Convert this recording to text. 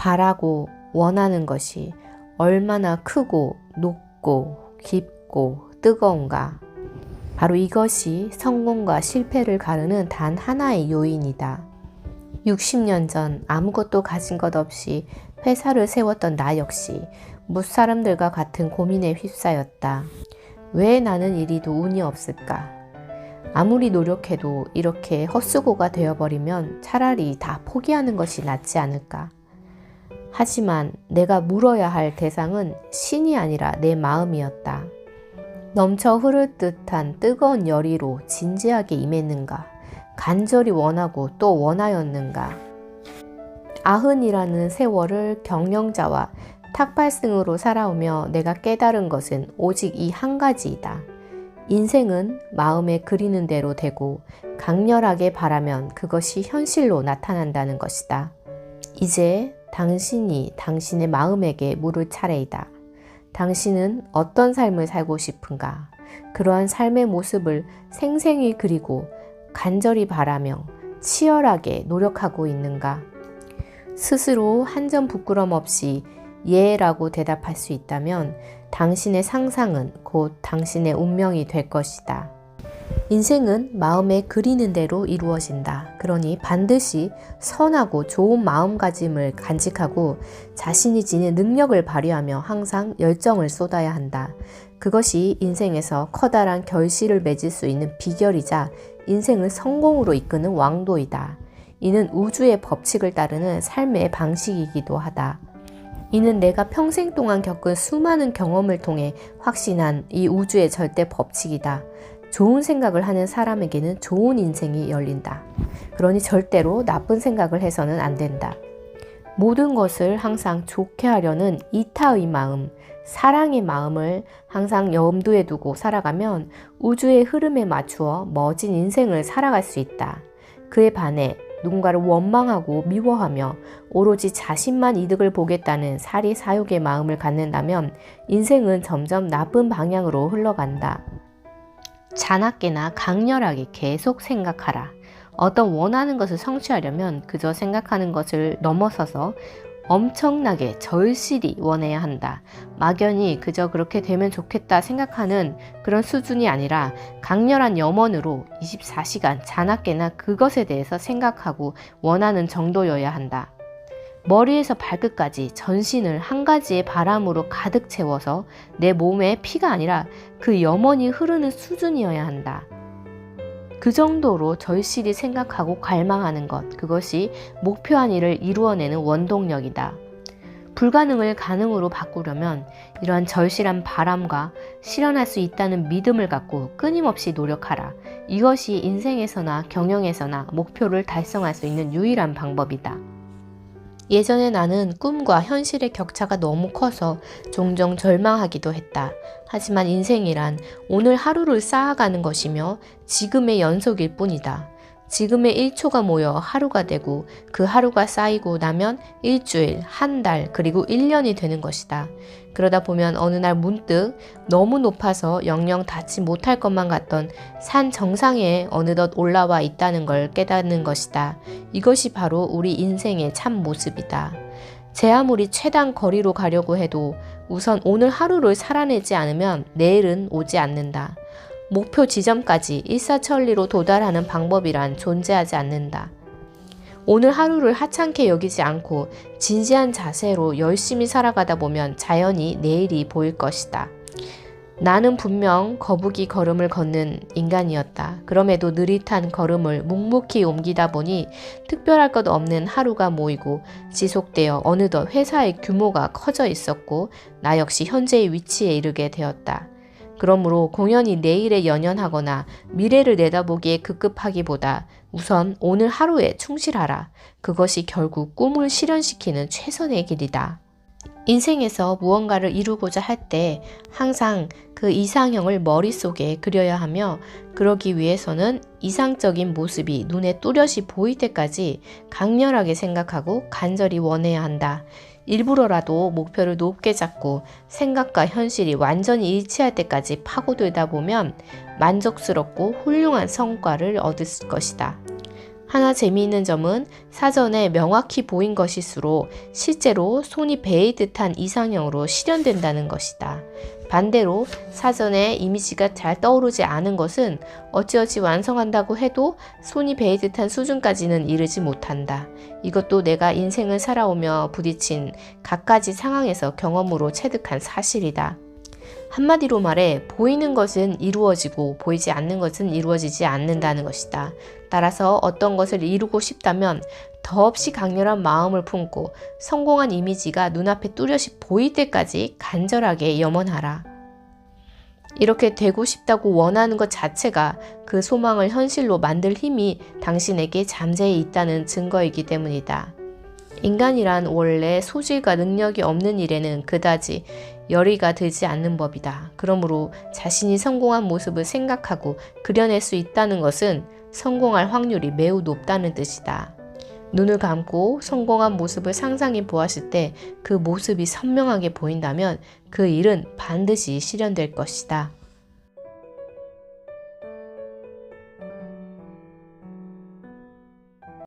바라고 원하는 것이 얼마나 크고 높고 깊고 뜨거운가. 바로 이것이 성공과 실패를 가르는 단 하나의 요인이다. 60년 전 아무것도 가진 것 없이 회사를 세웠던 나 역시 무사람들과 같은 고민에 휩싸였다. 왜 나는 이리도 운이 없을까? 아무리 노력해도 이렇게 헛수고가 되어버리면 차라리 다 포기하는 것이 낫지 않을까? 하지만 내가 물어야 할 대상은 신이 아니라 내 마음이었다. 넘쳐 흐를 듯한 뜨거운 열의로 진지하게 임했는가? 간절히 원하고 또 원하였는가? 아흔이라는 세월을 경영자와 탁발승으로 살아오며 내가 깨달은 것은 오직 이 한 가지이다. 인생은 마음에 그리는 대로 되고 강렬하게 바라면 그것이 현실로 나타난다는 것이다. 이제 당신이 당신의 마음에게 물을 차례이다. 당신은 어떤 삶을 살고 싶은가? 그러한 삶의 모습을 생생히 그리고 간절히 바라며 치열하게 노력하고 있는가? 스스로 한 점 부끄럼 없이 예라고 대답할 수 있다면 당신의 상상은 곧 당신의 운명이 될 것이다. 인생은 마음에 그리는 대로 이루어진다. 그러니 반드시 선하고 좋은 마음가짐을 간직하고 자신이 지닌 능력을 발휘하며 항상 열정을 쏟아야 한다. 그것이 인생에서 커다란 결실을 맺을 수 있는 비결이자 인생을 성공으로 이끄는 왕도이다. 이는 우주의 법칙을 따르는 삶의 방식이기도 하다. 이는 내가 평생 동안 겪은 수많은 경험을 통해 확신한 이 우주의 절대 법칙이다. 좋은 생각을 하는 사람에게는 좋은 인생이 열린다. 그러니 절대로 나쁜 생각을 해서는 안 된다. 모든 것을 항상 좋게 하려는 이타의 마음, 사랑의 마음을 항상 염두에 두고 살아가면 우주의 흐름에 맞추어 멋진 인생을 살아갈 수 있다. 그에 반해 누군가를 원망하고 미워하며 오로지 자신만 이득을 보겠다는 사리 사욕의 마음을 갖는다면 인생은 점점 나쁜 방향으로 흘러간다. 자나깨나 강렬하게 계속 생각하라. 어떤 원하는 것을 성취하려면 그저 생각하는 것을 넘어서서 엄청나게 절실히 원해야 한다. 막연히 그저 그렇게 되면 좋겠다 생각하는 그런 수준이 아니라 강렬한 염원으로 24시간 자나깨나 그것에 대해서 생각하고 원하는 정도여야 한다. 머리에서 발끝까지 전신을 한 가지의 바람으로 가득 채워서 내 몸에 피가 아니라 그 염원이 흐르는 수준이어야 한다. 그 정도로 절실히 생각하고 갈망하는 것, 그것이 목표한 일을 이루어내는 원동력이다. 불가능을 가능으로 바꾸려면 이러한 절실한 바람과 실현할 수 있다는 믿음을 갖고 끊임없이 노력하라. 이것이 인생에서나 경영에서나 목표를 달성할 수 있는 유일한 방법이다. 예전에 나는 꿈과 현실의 격차가 너무 커서 종종 절망하기도 했다. 하지만 인생이란 오늘 하루를 쌓아가는 것이며 지금의 연속일 뿐이다. 지금의 1초가 모여 하루가 되고 그 하루가 쌓이고 나면 일주일, 한 달, 그리고 1년이 되는 것이다. 그러다 보면 어느 날 문득 너무 높아서 영영 닿지 못할 것만 같던 산 정상에 어느덧 올라와 있다는 걸 깨닫는 것이다. 이것이 바로 우리 인생의 참 모습이다. 제 아무리 최단 거리로 가려고 해도 우선 오늘 하루를 살아내지 않으면 내일은 오지 않는다. 목표 지점까지 일사천리로 도달하는 방법이란 존재하지 않는다. 오늘 하루를 하찮게 여기지 않고 진지한 자세로 열심히 살아가다 보면 자연히 내일이 보일 것이다. 나는 분명 거북이 걸음을 걷는 인간이었다. 그럼에도 느릿한 걸음을 묵묵히 옮기다 보니 특별할 것 없는 하루가 모이고 지속되어 어느덧 회사의 규모가 커져 있었고 나 역시 현재의 위치에 이르게 되었다. 그러므로 공연이 내일에 연연하거나 미래를 내다보기에 급급하기보다 우선 오늘 하루에 충실하라. 그것이 결국 꿈을 실현시키는 최선의 길이다. 인생에서 무언가를 이루고자 할 때 항상 그 이상형을 머릿속에 그려야 하며 그러기 위해서는 이상적인 모습이 눈에 뚜렷이 보일 때까지 강렬하게 생각하고 간절히 원해야 한다. 일부러라도 목표를 높게 잡고 생각과 현실이 완전히 일치할 때까지 파고들다 보면 만족스럽고 훌륭한 성과를 얻을 것이다. 하나 재미있는 점은 사전에 명확히 보인 것일수록 실제로 손이 베일 듯한 이상형으로 실현된다는 것이다. 반대로 사전에 이미지가 잘 떠오르지 않은 것은 어찌어찌 완성한다고 해도 손이 베일 듯한 수준까지는 이르지 못한다. 이것도 내가 인생을 살아오며 부딪힌 갖가지 상황에서 경험으로 체득한 사실이다. 한마디로 말해 보이는 것은 이루어지고 보이지 않는 것은 이루어지지 않는다는 것이다. 따라서 어떤 것을 이루고 싶다면 더없이 강렬한 마음을 품고 성공한 이미지가 눈앞에 뚜렷이 보일 때까지 간절하게 염원하라. 이렇게 되고 싶다고 원하는 것 자체가 그 소망을 현실로 만들 힘이 당신에게 잠재해 있다는 증거이기 때문이다. 인간이란 원래 소질과 능력이 없는 일에는 그다지 열의가 들지 않는 법이다. 그러므로 자신이 성공한 모습을 생각하고 그려낼 수 있다는 것은 성공할 확률이 매우 높다는 뜻이다. 눈을 감고 성공한 모습을 상상해 보았을 때 그 모습이 선명하게 보인다면 그 일은 반드시 실현될 것이다.